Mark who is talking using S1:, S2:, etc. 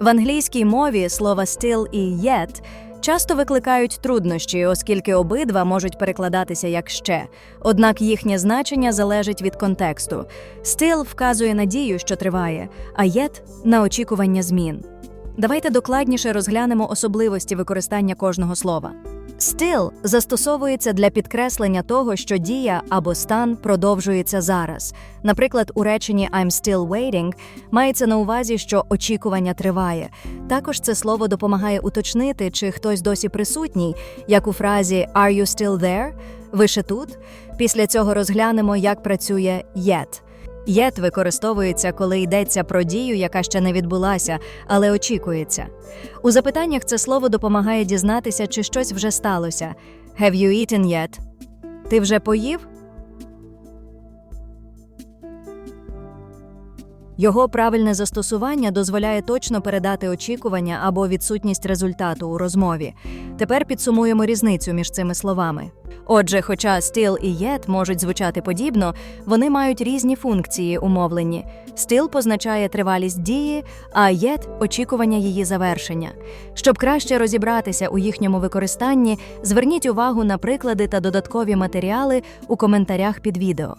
S1: В англійській мові слова still і yet часто викликають труднощі, оскільки обидва можуть перекладатися як ще. Однак їхнє значення залежить від контексту. Still вказує надію, що триває, а yet – на очікування змін. Давайте докладніше розглянемо особливості використання кожного слова. Still застосовується для підкреслення того, що дія або стан продовжується зараз. Наприклад, у реченні I'm still waiting мається на увазі, що очікування триває. Також це слово допомагає уточнити, чи хтось досі присутній, як у фразі Are you still there? Ви ще тут? Після цього розглянемо, як працює yet. Yet використовується, коли йдеться про дію, яка ще не відбулася, але очікується. У запитаннях це слово допомагає дізнатися, чи щось вже сталося. Have you eaten yet? Ти вже поїв? Його правильне застосування дозволяє точно передати очікування або відсутність результату у розмові. Тепер підсумуємо різницю між цими словами. Отже, хоча still і yet можуть звучати подібно, вони мають різні функції у мовленні. Still позначає тривалість дії, а yet – очікування її завершення. Щоб краще розібратися у їхньому використанні, зверніть увагу на приклади та додаткові матеріали у коментарях під відео.